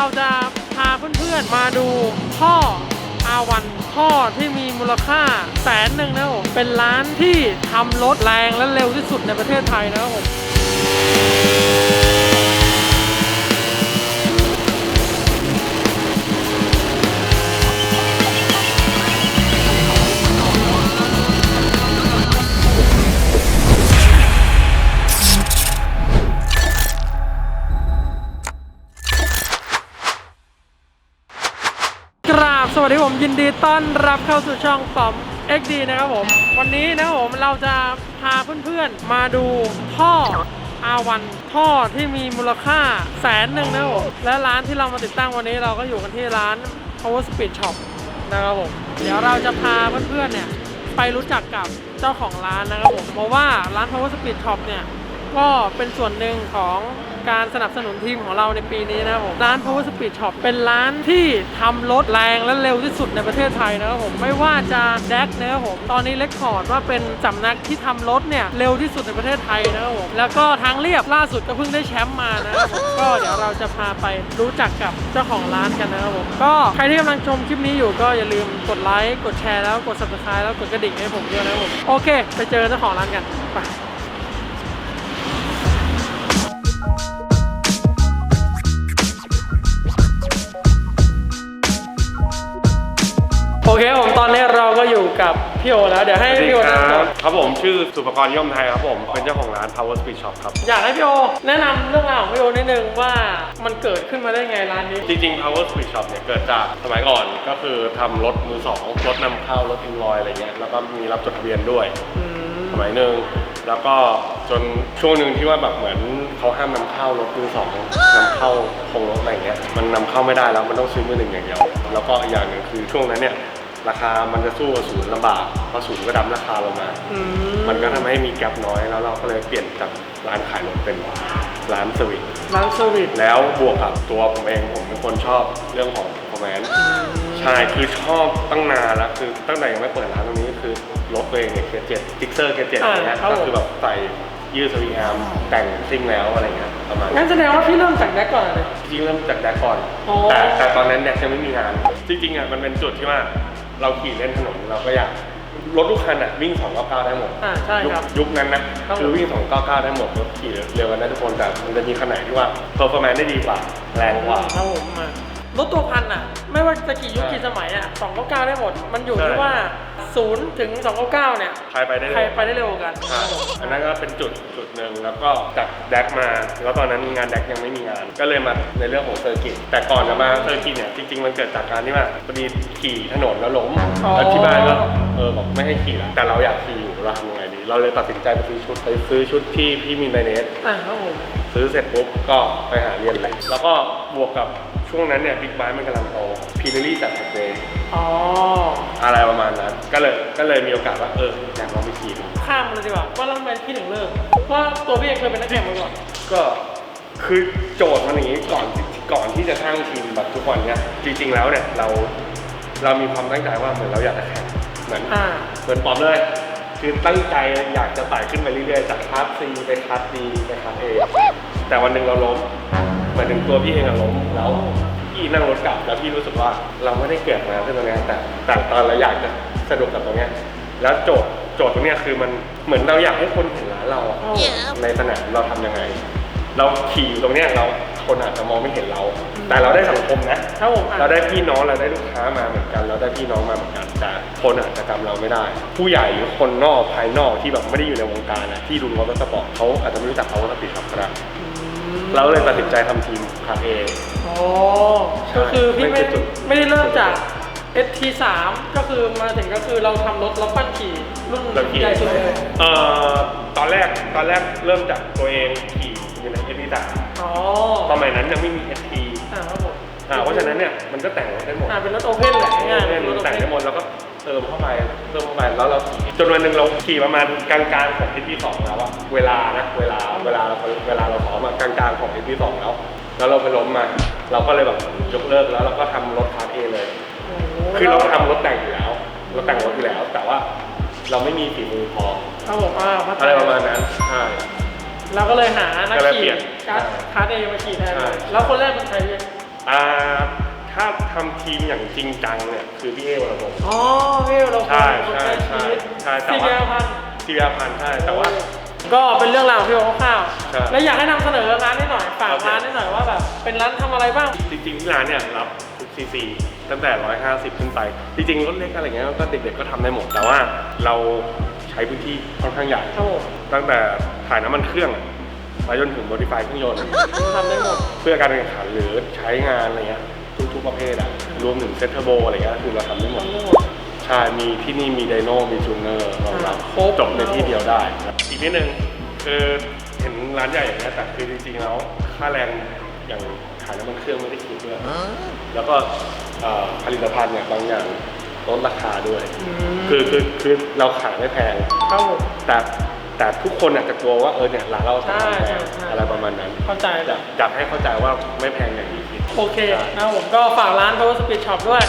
เราจะพาเพื่อนๆมาดูท่ออาวันท่อที่มีมูลค่าแสนหนึ่งนะครับผมเป็นร้านที่ทำรถแรงและเร็วที่สุดในประเทศไทยนะครับผม ผมยินดีต้อนรับเข้าสู่ช่องป๋อม XD นะครับผม วันนี้นะครับผมเราจะพาเพื่อนๆ มาดูท่ออาวันท่อที่มีมูลค่าแสนหนึ่งนะครับผมและร้านที่เรามาติดตั้งวันนี้เราก็อยู่กันที่ร้าน Power Speed Shop นะครับผม เดี๋ยวเราจะพาเพื่อนๆเนี่ยไปรู้จักกับเจ้าของร้านนะครับผม เพราะว่าร้าน Power Speed Shop เนี่ยก็เป็นส่วนหนึ่งของ การสนับสนุนทีมของเราในปีนี้นะครับผมร้าน Power Speed Shop เป็นร้านที่ทำรถแรงและเร็วที่สุดในประเทศไทยนะครับผมไม่ว่าจะแดกนะครับผมตอนนี้เลคคอร์ดว่าเป็นสำนักที่ทำรถเนี่ยเร็วที่สุดในประเทศไทยนะครับผมแล้วก็ทางเรียบล่าสุดก็เพิ่งได้แชมป์มานะครับผมก็เดี๋ยวเราจะพาไปรู้จักกับเจ้าของร้านกันนะครับผมก็ใครที่กำลังชมคลิปนี้อยู่ก็อย่าลืมกดไลค์กดแชร์แล้วกด subscribe แล้วกดกระดิ่งให้ผมด้วยนะครับผมโอเค ไปเจอเจ้าของร้านกันไป ก็อยู่กับพี่โอแล้วเดี๋ยวให้สวัสดีพี่โอคแนะรันำตัวบครับผมชื่อสุภกรย่อมไทยครับผมเป็นเจ้าของร้าน Power Speed Shop ครับ อยากให้พี่โอแนะนำเรื่องราวของพี่โอนิดนึงว่ามันเกิดขึ้นมาได้ไงร้านนี้ จริงๆ Power Speed Shop เนี่ยเกิดจากสมัยก่อนก็คือทำรถมือสองรถนำเข้ารถอินลอยอะไรเงี้ยแล้วก็มีรับจดทะเบียนด้วย อืม สมัยหนึ่งแล้วก็จนช่วงหนึ่งที่ว่าแบบเหมือนเขาห้ามนำเข้ารถมือสองนำเข้าโครงรถอะไรเงี้ยมันนำเข้าไม่ได้แล้วมันต้องซื้อมือหนึ่งอย่างเดียวแล้วก็อีกอย่างหนึ่งคือช่วงนั้นเนี่ย ราคามันจะสู้กับศูนย์ลำบากเพราะศูนย์ก็ดั้มราคาลงมา อืมันก็ทำให้มีแกลบน้อยแล้วเราก็เลยเปลี่ยนจากร้านขายรถเป็นร้านสวิต ร้านเซอร์วิสแล้วบวกกับตัวผมเองผมเป็นคนชอบเรื่องของ performance ใช่คือชอบตั้งนานแล้วคือตั้งแต่ยังไม่เปิดร้านตรงนี้คือรถตัวเองเนี่ยเกียร์เจ็ดทิกเซอร์เกียร์เจ็ดอะไรเงี้ยก็คือแบบใส่ยืดสวิงอาร์มแต่งซิ่งแล้วอะไรเงี้ยประมาณงั้นแสดงว่าพี่เริ่มจากแดกก่อนเลย จริงๆเริ่มจากแดกก่อน อ๋อ แต่แต่ตอนนั้นแดกยังไม่มีงาน จริงๆอะมันเป็นจุดที่ว่า เราขี่เล่นถนนเราก็อยากรถทุกคันอะวิ่ง299ได้หมดอ่าใช่ครับยุคยุคนั้นนะครับ คือวิ่ง299ได้หมดรถขี่เร็วกันได้ทุกคนแต่มันจะมีคันไหนที่ว่า performance ได้ดีกว่าแรงกว่า ครับผมมา รถตัวพันอะ ไม่ว่าจะกี่ยุคใช่กี่สมัยอะ299 ได้หมด มันอยู่ใช่ที่ว่า0ถึง299 เนี่ย ใครไปได้ใครเร็วไปได้เร็วกว่ากันใช่อันนั้นก็เป็นจุดจุดหนึ่งแล้วก็จากแดกมา แล้วตอนนั้นงานแดกยังไม่มีงาน ก็เลยมาในเรื่องของเซอร์กิต แต่ก่อนจะมาเซอร์กิตเนี่ยจริงๆมันเกิดจากการที่ว่าพอดีขี่ถนนแล้วล้มอ๋อ แล้วที่บ้านก็เออบอกไม่ให้ขี่แล้วแต่เราอยากขี่อยู่เราทำยังไงดี เราเลยตัดสินใจไปซื้อชุดไปซื้อชุดที่พี่มีในเน็ตอ่าครับผม ซื้อเสร็จปุ๊บก็ไปหาเรียนเลย แล้วก็บวกกับ ช่วงนั้นเนี่ยบิ๊กไบค์มันกำลังโตพีเนอรี่จัดแท็กเดย์อ๋อ อะไรประมาณนั้น ก็เลยก็เลยมีโอกาสว่าเอออยากลองไปขี่ดูข้ามเลยดีกว่าว่าแล้วทำไมพี่ถึงเลิกเพราะว่าตัวพี่เองเคยเป็นนักแข่งมาก่อน ก็คือโจทย์มันอย่างนี้ก่อนก่อนที่จะสร้างทีมแบบทุกวันเนี่ยจริง ๆ แล้วเนี่ยเราเรามีความตั้งใจว่าเหมือนเราอยากจะแข่งเหมือนอ่า เหมือนปอมเลยคือตั้งใจอยากจะไต่ขึ้นไปเรื่อยๆจากคลาสซีไปคลาสดีไปคลาสเอแต่วันหนึ่งเราล้มห มายถึงตัวพี่เองอะล้มแล้วพี่นั่งรถกลับแล้วพี่รู้สึกว่าเราไม่ได้เกิดมาเพื่อตรงเนี้ยแต่แต่ตอนเราอยากจะสนุกกับตรงเนี้ยแล้วโจทย์โจทย์ตรงเนี้ยคือมันเหมือนเราอยากให้คนเห็นร้านเราอะโอ้ในสนามเราทำยังไง เราขี่อยู่ตรงเนี้ยเราคนอาจจะมองไม่เห็นเรา แต่เราได้สังคมนะครับผมอะเราได้พี่น้องเราได้ลูกค้ามาเหมือนกัน เราได้พี่น้องมาเหมือนกันแต่คนอาจจะจำเราไม่ได้ ผู้ใหญ่หรือคนนอกภายนอกที่แบบไม่ได้อยู่ในวงการนะที่ดูรถสปอร์ตเขาอาจจะไม่รู้จักเขาว่าติดขับก็ได้ เราก็เลยตัดสินใจทำทีมคาเออ๋อก็คือพี่ไม่ไม่ใช่จุด ไม่ได้เริ่มจาก ST3 ก็คือมาถึงก็คือเราทำรถแล้วปั้นขี่รุ่นเราขี่ใหญ่สุดเลยเอ่อตอนแรกตอนแรกเริ่มจากตัวเองขี่อยู่ในเอพีสามอ๋อสมัยนั้นยังไม่มีเอทีอ่าครับผมอ่าเพราะฉะนั้นเนี่ยมันก็แต่งรถได้หมดอ่าเป็นรถโอเพนแหละง่ายๆเล่เป็นนรถโอแต่งเพนได้หมดแล้วก็ เติมเข้าไปเติมเข้าไปแล้วเราขี่จนวันหนึ่งเราขี่ประมาณกลางๆของเอพีสองแล้วอะเวลานะเวลาเวลาเราเวลาเราซ้อมอะกลางๆของเอพีสองแล้ว แล้วเราไปล้มมา เราก็เลยแบบยกเลิกแล้วเราก็ทำรถคาร์เอเลยโอ้โหคือเราทำรถแต่งอยู่แล้วเราแต่งรถอยู่แล้ว แต่ว่าเราไม่มีฝีมือพอครับผมอ่าเข้ใจอะไรประมาณนั้นใช่เราก็เลยหานักก็เลยเปลี่ขี่ยนการ์ดใช่คาร์ดเอมาขี่แทนใช่แล้วคนแรกเป็นใครพี่ออ่า ถ้าทำทีมอย่างจริงจังเนี่ยคือพี่เอวรพงศ์อ๋อพี่เราใช่ใช่ใช่ใช่แต่สี่ว่าเดียวพันทีวีพันธ์ใช่แต่ว่า ก็เป็นเรื่องราวของพี่โอคร่าวใช่ ๆและอยากให้นำเสนอร้านนิดหน่อยฝากโอเคร้านนิดหน่อยว่าแบบเป็นร้านทำอะไรบ้าง จริงๆที่ร้านเนี่ยรับทุกซีซีตั้งแต่ 150 ขึ้นไป จริงๆรถเล็กอะไรเงี้ยก็เด็กๆก็ทำได้หมด แต่ว่าเราใช้พื้นที่ค่อนข้างใหญ่ครับผม ตั้งแต่ถ่ายน้ำมันเครื่องอะไปจนถึงโมดิฟายเครื่องยนต์อะทำได้หมด เพื่อการแข่งขันหรือใช้งานอะไรเงี้ย ทุกๆประเภทอะรวมถึงเซตเทอร์โบอะไรเงี้ยคือเราทำได้หมดทำได้หมดใช่ มีที่นี่มีไดโนมีจูเนอร์รองรับครบ จบในที่เดียวได้ครับอีกนิดนึงคือเห็นร้านใหญ่อย่างเงี้ยแต่คือจริงๆแล้วค่าแรงอย่างขายน้ำมันเครื่องไม่ได้คิดด้วย แล้วก็เอ่อผลิตภัณฑ์เนี่ยบางอย่างลดราคาด้วย คือคือคือเราขายไม่แพงครับผมแต่ แต่ทุกคนอาจจะกลัวว่าเออเนี่ยร้านเราใช่ทำแพใช่งใช่ อะไรประมาณนั้นเข้าใจอยากอยากให้เข้าใจว่าไม่แพงอย่างที่คิด โอเคนะครับผมก็ฝากร้าน Power Speed Shop ด้วย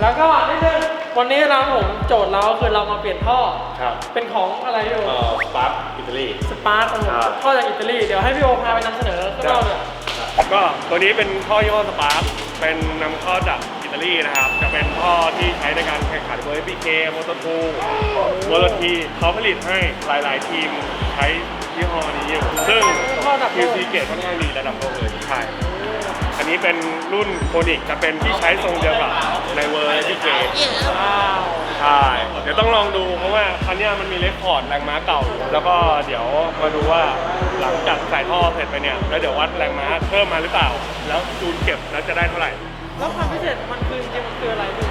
แล้วก็นิดนึงวันนี้เราผมโจทย์เราก็คือเรามาเปลี่ยนท่อ ครับเป็นของอะไรพี่โอเอ่อสปาร์คอิตาลี สปาร์คครับ ท่อจากอิตาลี เดี๋ยวให้พี่โอพาไปนำเสนอข้างนอกเลยก็ตัวนี้เป็นท่อยี่ห้อสปาร์คเป็นนำเข้าจากอิ ตาลีนะครับ จะเป็นท่อที่ใช้ในการแข่งขันเวอร์พีเคมอเตอร์ทูมอเตอร์ทีเขาผลิตให้หลาย ๆ ทีมใช้ยี่ห้อนี้อยู่ซึ่งคิวซีเกตค่อนข้างดีระดับโลกเลยใช่อันนี้เป็นรุ่นโคนิกจะเป็นที่ใช้ทรงเดียวกับในเวอร์พีเคใช่เดี๋ยวต้องลองดูเพราะว่าคันนี้มันมีเรคคอร์ดแรงม้าเก่าอยู่แล้วก็เดี๋ยวมาดูว่าหลังจากใส่ท่อเสร็จไปเนี่ย แล้วเดี๋ยววัดแรงม้าเพิ่มมาหรือเปล่า แล้วจูนเก็บแล้วจะได้เท่าไหร่ แล้วความพิเศษมันคือจริงๆมันคืออะไรพี่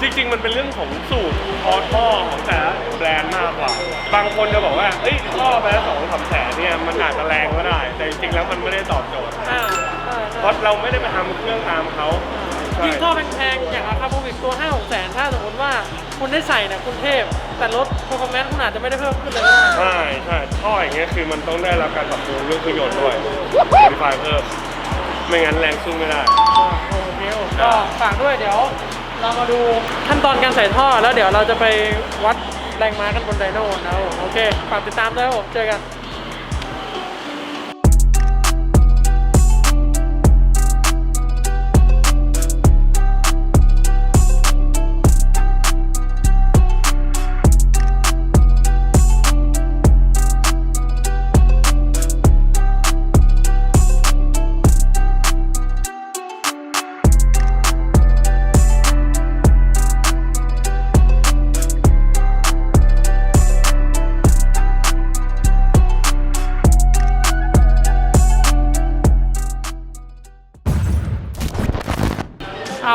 จริง ๆ มันเป็นเรื่องของสูตรคอท่อของแต่ละแบรนด์มากกว่า บางคนจะบอกว่าเอ้ยท่อไปแล้วสองสามแสนเนี่ยมันอาจจะแรงก็ได้ แต่จริงๆแล้วมันไม่ได้ตอบโจทย์ อ่าใช่เพราะเราไม่ได้ไปทำเครื่องตามเขาใช่ยิ่งท่อแพงๆอย่างอาคาโบวิกตัว5 6แสนถ้าสมมติว่าคุณได้ใส่เนี่ยคุณเทพ แต่รถ performance คุณอาจจะไม่ได้เพิ่มขึ้นเลยก็ได้ใช่ใช่ท่ออย่างเงี้ยคือมันต้องได้รับการปรับปรุงเรื่องเครื่องยนต์ด้วยโมดิฟายเพิ่มไม่งั้นแรงสู้ไม่ได้ โอเค ก็ฝากด้วยเดี๋ยว เรามาดูขั้นตอนการใส่ท่อแล้วเดี๋ยวเราจะไปวัดแรงม้ากันบนไดโน่นะครับผมโอเคฝากติดตามด้วยครับผมเจอกัน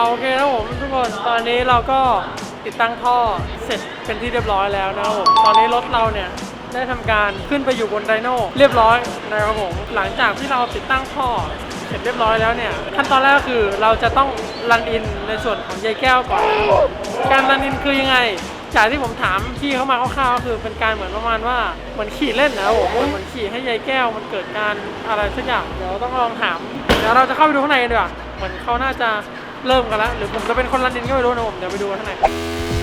โอเคนะผมทุกคนตอนนี้เราก็ติดตั้งท่อเสร็จเป็นที่เรียบร้อยแล้วนะครับผมตอนนี้รถเราเนี่ยได้ทำการขึ้นไปอยู่บนไดโน่เรียบร้อยนะครับผมหลังจากที่เราติดตั้งท่อเสร็จเรียบร้อยแล้วเนี่ยขั้นตอนแรกก็คือเราจะต้องรันอินในส่วนของยายแก้วก่อนนะครับการรันอินคือยังไง จากที่ผมถามพี่เขามาคร่าวๆก็คือเป็นการเหมือนประมาณว่าเหมือนขี่เล่นนะครับผมเหมือนขี่ให้ยายแก้วมันเกิดการอะไรสักอย่างเดี๋ยวต้องลองถามเดี๋ยวเราจะเข้าไปดูข้างในกันดีกว่าเหมือนเขาน่าจะ เริ่มกันแล้วหรือผมจะเป็นคนรันดินก็ไม่รู้นะผมเดี๋ยวไปดูข้างใน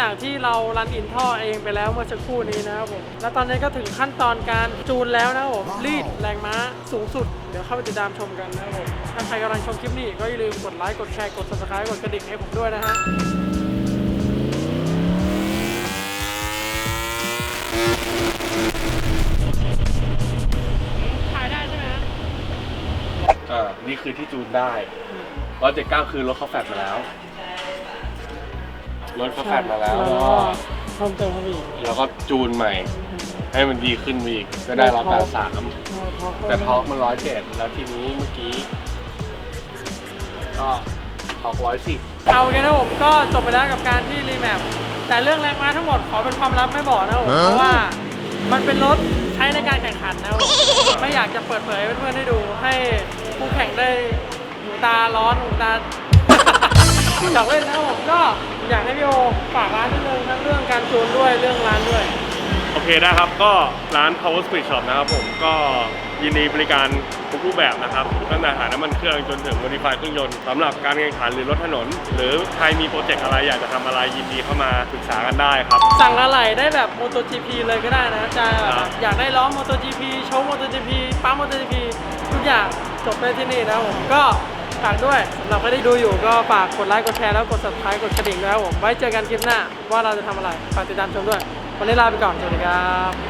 จากที่เรารันอินท่อเองไปแล้วเมื่อสักครู่นี้นะครับผม และตอนนี้ก็ถึงขั้นตอนการจูนแล้วนะครับผมรีดแรงม้าสูงสุด เดี๋ยวเข้าไปติดตามชมกันนะครับผม ถ้าใครกำลังชมคลิปนี้ก็อย่าลืมกดไลค์ กดแชร์ กด subscribe กดกระดิ่งให้ผมด้วยนะฮะถ่ายได้ใช่ไหมฮะอ่านี่คือที่จูนได้179คือรถเขาแฟดมาแล้ว รถเขาแฟดมาแล้วแล้วแล้วก็ก็เพิ่มเติมเข้าไปอีกแล้วก็จูนใหม่ ให้มันดีขึ้นไปอีกก็ได้ร้อยแปดสามแต่ท็อกมันร้อยเจ็ดแล้วทีนี้เมื่อกี้ ก็ท็อกร้อยสิบเอาโอเคนะผมก็จบไปแล้วกับการที่รีแมปแต่เรื่องแรงม้าทั้งหมดขอเป็นความลับไม่บอกนะครับผมเพราะว่ามันเป็นรถใช้ในการแข่งขันนะครับผมไม่อยากจะเปิดเผยให้เพื่อนๆได้ดู ให้ผู้แข่งได้หูตาร้อนหูตาอยากเล่นนะครับผมก็ อยากให้พี่โอฝากร้านนิดนึงทั้งเรื่องการจูนด้วยเรื่องร้านด้วย โอเคนะครับก็ร้าน Power Speed Shop นะครับผมก็ยินดีบริการทุกรูปแบบนะครับตั้งแต่หาน้ำมันเครื่องจนถึง modify เครื่องยนต์สำหรับการแข่งขันหรือรถถนน หรือใครมีโปรเจกต์อะไรอยากจะทำอะไรยินดีเข้ามาปรึกษากันได้ครับ สั่งอะไหล่ได้แบบ MotoGP เลยก็ได้นะจะแบครับบอยากได้ล้อ MotoGP โชว์ MotoGP ปั๊ม MotoGP ทุกอย่างจบได้ที่นี่นะครับผมก็ ฝากด้วยสำหรับใครที่ดูอยู่ก็ฝากกดไลค์กดแชร์แล้วกด subscribe กดกระดิ่งด้วยครับผมไว้เจอกันคลิปหน้าว่าเราจะทำอะไรฝากติดตามชมด้วย วันนี้ลาไปก่อนสวัสดีครับ